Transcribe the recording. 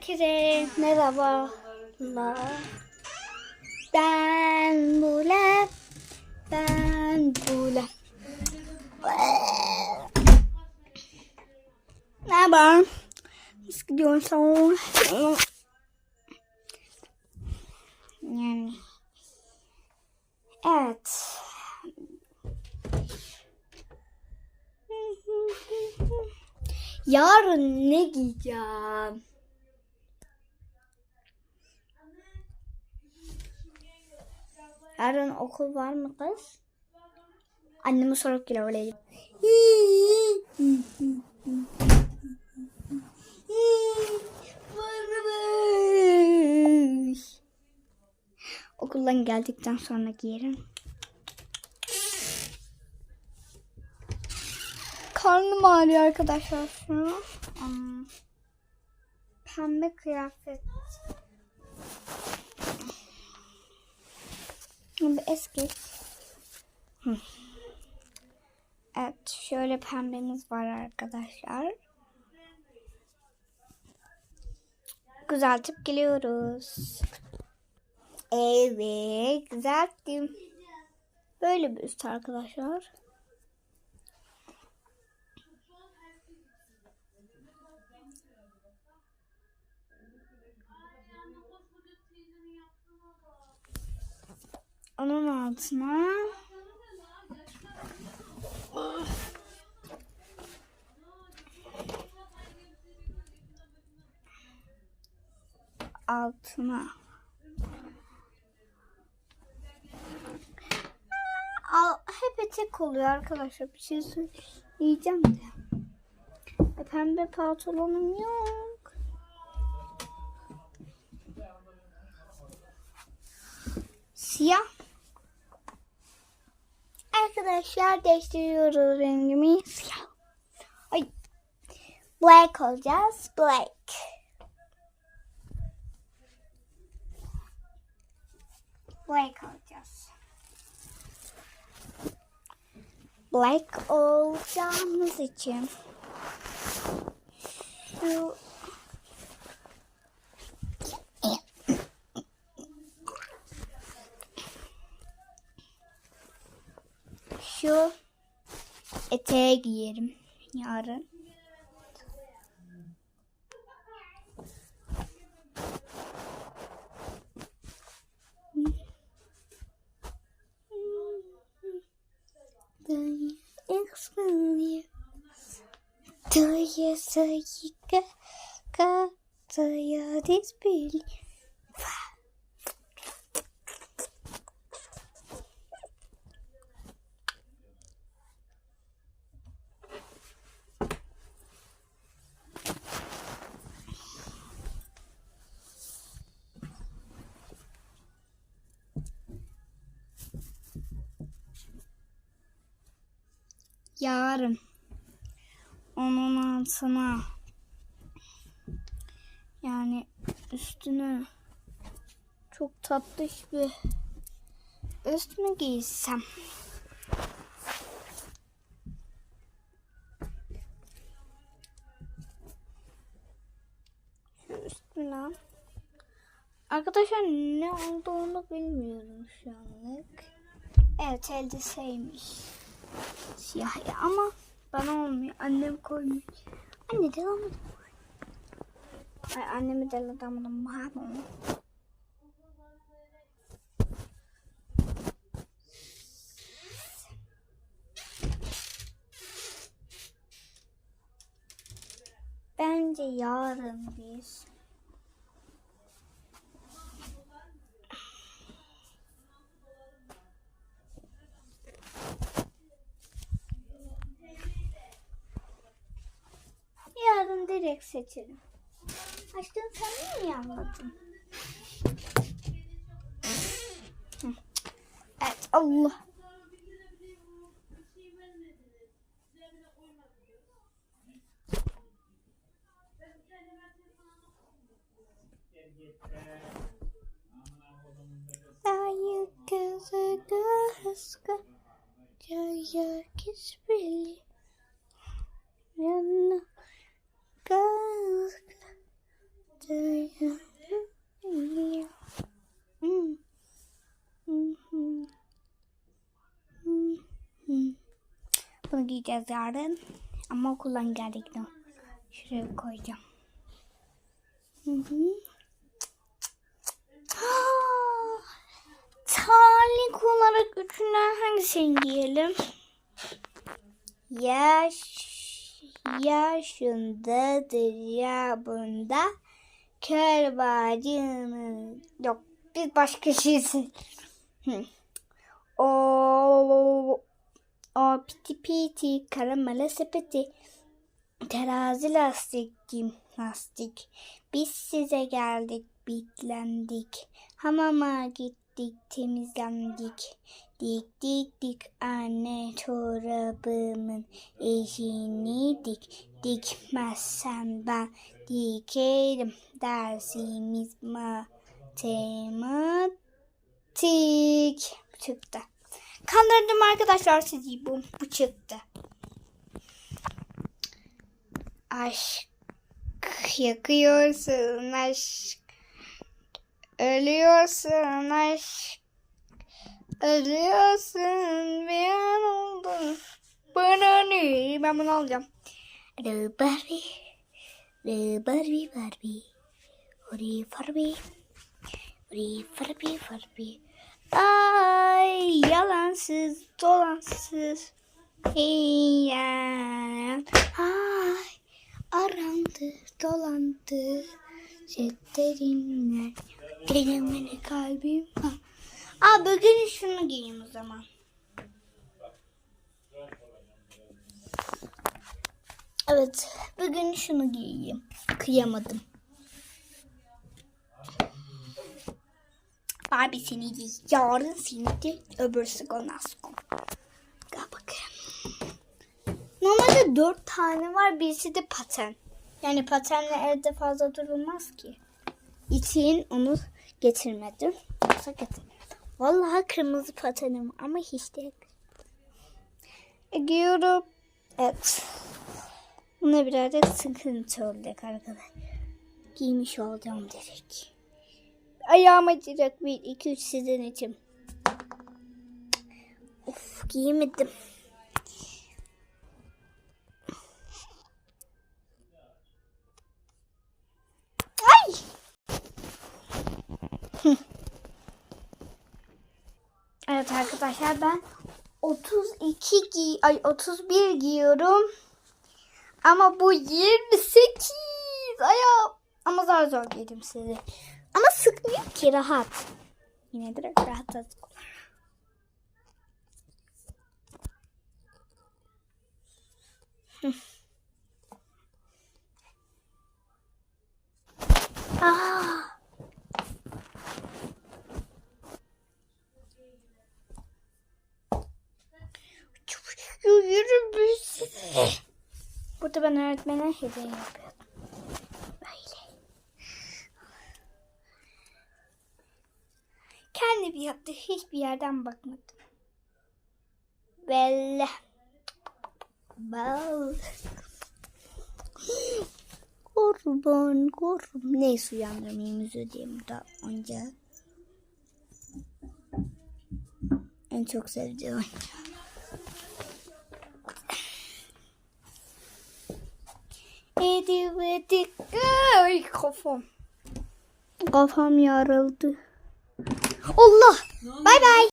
Herkese merhabalar. Ben Bule. Ben Bule. Merhaba. Nasıl gidiyorsun? Yani. Evet. Yarın ne giyeceğim? Yarın okul var mı kız? Anneme sorup geliyor öyle. Varmış. Okuldan geldikten sonra giyerim. Karnım ağrıyor arkadaşlar şu an. Hmm. Pembe kıyafet. Bu eski. Hı. Evet şöyle pembemiz var arkadaşlar. Güzeltip geliyoruz. Evet güzelttim. Böyle bir üst arkadaşlar. Onun altına altına Al, hep etek oluyor arkadaşlar. Bir şey söyleyeceğim de. E, pembe pantolonum yok. Siyah. Arkadaşlar değiştiriyoruz rengimi. Ay. Black olacağız. Black. Black olacağız. Black olacağımız için şu şu eteğe giyerim yarın. Do you Do you say you got, got your disbelief? Yarın onun altına yani üstüne çok tatlış bir üst mü giysem? Şu üstüne Arkadaşlar ne olduğunu bilmiyorum şu anlık. Evet elbiseymiş. Siyah ya ama bana olmuyor. Annem koymuş. Anne de almadım. Ay annemi de alamadım. Pardon. Bence yarın biz Direkt seçelim. Aşkım sen niye anladın? Evet Allah. Ayı Bunu giyeceğiz yarın. Ama okuldan geldikten şuraya koyacağım. Hı hı. Ah! Terlik olarak üçünden hangisini giyelim? Yaş yaşındadır ya bunda kör bacının yok biz başka şey. Hı. O o piti piti karamele sepeti. Terazi lastik lastik biz size geldik bitlendik. Hamama gittik temizlendik. Dik dik dik anne çorabımın eşini dik. Dikmezsen ben dikerim dersimiz matematik. Çıktı. Kandırdım arkadaşlar sizi bu, bu çıktı. Aşk yakıyorsun aşk. Ölüyorsun aşk. Ölüyorsun bir an oldu. Bana ne? Ben bunu alacağım. Alo Barbie. Alo Barbie Barbie. Barbie. Ori Barbie Barbie. Ay yalansız dolansız. Eyyem. Ay arandı dolandı. Cepterinler. Denemeli kalbim. Ha. Aa bugün şunu giyeyim o zaman. Evet bugün şunu giyeyim. Kıyamadım. Barbie seni. Yarın de öbürsü Gonasko. Gel bakayım. Normalde dört tane var. Birisi de paten. Yani patenle evde fazla durulmaz ki. İçin onu getirmedim. Yoksa getirmedim. Vallahi kırmızı patenim ama hiç değil. E, giyiyorum. Evet. Buna birazcık sıkıntı olacak arkadaşlar. Giymiş olacağım direkt. Ayağım acıyacak. Bir, iki, üç sizin için. Of giyemedim. Ay! Evet arkadaşlar ben 32 giy ay 31 giyiyorum. Ama bu 28. Ayağım. Ama zar zor giydim sizi. Ama sıkmıyor ki rahat. Yine de rahat rahat. Aa. Yürü. Burada ben öğretmene hediye yapıyordum. Kendi bir yaptı. Hiçbir yerden bakmadım. Belle. Bal. Kurban kurban. Neyse uyandırmayayım özür daha önce. En çok sevdiğim oyun. Edi ay kafam. Kafam yarıldı. Allah. Bay bay.